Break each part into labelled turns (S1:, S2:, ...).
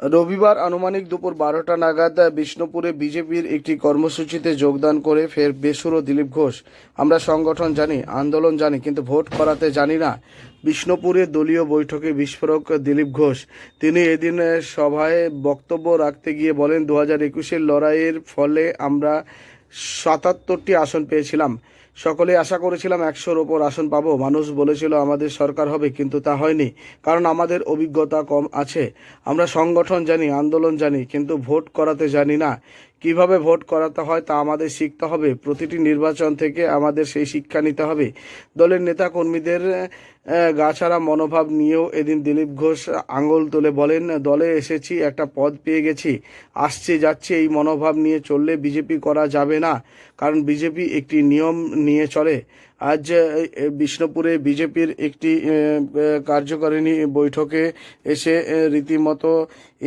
S1: রবিবার আনুমানিক দুপুর বারোটা নাগাদ বিষ্ণুপুরে বিজেপির একটি কর্মসূচিতে যোগদান করে ফের বেসুর ও দিলীপ ঘোষ। আমরা সংগঠন জানি, আন্দোলন জানি, কিন্তু ভোট করাতে জানি না। বিষ্ণুপুরে দলীয় বৈঠকে বিস্ফোরক দিলীপ ঘোষ। তিনি এদিন সভায় বক্তব্য রাখতে গিয়ে বলেন দু হাজার একুশের লড়াইয়ের ফলে আমরা সাতাত্তরটি আসন পেয়েছিলাম। সকলে আশা করেছিলাম একশোর ওপর আসন পাবো। মানুষ বলেছিল, আমাদের সরকার হবে। কিন্তু তা হয়নি, কারণ আমাদের অভিজ্ঞতা কম আছে। আমরা সংগঠন জানি, আন্দোলন জানি, কিন্তু ভোট করাতে জানি না। কীভাবে ভোট করাতে হয় তা আমাদের শিখতে হবে। প্রতিটি নির্বাচন থেকে আমাদের সেই শিক্ষা নিতে হবে। দলের নেতা কর্মীদের গাছাড়া মনোভাব নিয়েও এদিন দিলীপ ঘোষ আঙুল তুলে বলেন, দলে এসেছি, একটা পদ পেয়ে গেছি। আসছে, যাচ্ছে, এই মনোভাব নিয়ে চললে বিজেপি করা যাবে না। কারণ বিজেপি একটি নিয়ম নিয়ে চলে। আজ বিষ্ণুপুরে বিজেপির একটি কার্যকারিণী বৈঠকে এসে রীতিমতো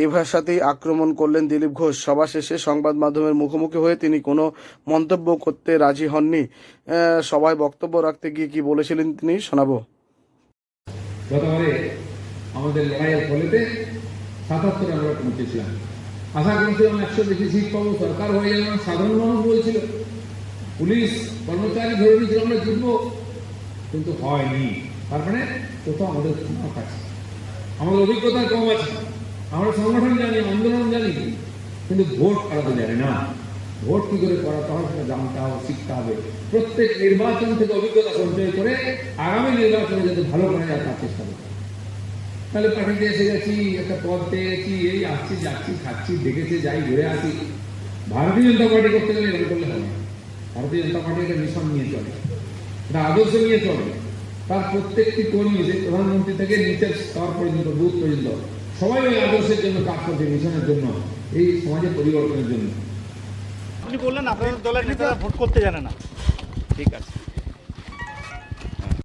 S1: এ ভাষাতেই আক্রমণ করলেন দিলীপ ঘোষ। সভা শেষে সংবাদ মাধ্যমের মুখোমুখি হয়ে তিনি কোনো মন্তব্য করতে রাজি হননি। সবাই বক্তব্য রাখতে গিয়ে কি বলেছিলেন তিনি শোনাবো।
S2: গতবারে আমাদের লড়াইয়ের ফলেতে সাতাত্তরে আমরা পৌঁছেছিলাম আশা করেছিলাম একশো বেশি সরকার হয়ে না, সাধারণ মানুষ বলছিল। পুলিশ কর্মচারী ধরে নিয়েছিল আমরা কিন্তু হয়নি। তার মানে কোথাও আমাদের আমাদের অভিজ্ঞতা কম আছে। আমরা সংগঠন জানি আন্দোলন জানি। কিন্তু ভোট করাতে জানি না। ভোট কি করে করাতে হয় সেটা জানতে হবে, শিখতে হবে। প্রত্যেক নির্বাচন থেকে অভিজ্ঞতা সঞ্চয় করে আগামী নির্বাচনে যাতে ভালো করা যায় তার চেষ্টা করতে তাহলে পার্টিতে এসে গেছি, একটা পদ পেয়ে গেছি এই আসছি, যাচ্ছি, খাচ্ছি, দেখেছি, যাই, ঘুরে আসি। ভারতীয় জনতা পার্টি করতে গেলে এরকম করলে হবে ভারতীয় জনতা পার্টি একটা মিশন নিয়ে চলে এটা আদর্শ নিয়ে চলে। তার প্রত্যেকটি কর্মী যে প্রধানমন্ত্রী থেকে নিচের স্তর পর্যন্ত, বুথ পর্যন্ত, সবাই ওই আদর্শের জন্য কাজ করছে, মিশনের জন্য। এই সমাজে পরিবর্তনের জন্য।
S3: আপনি বললেন আপনাদের দলের নেতারা ভোট করতে জানে না। ঠিক আছে।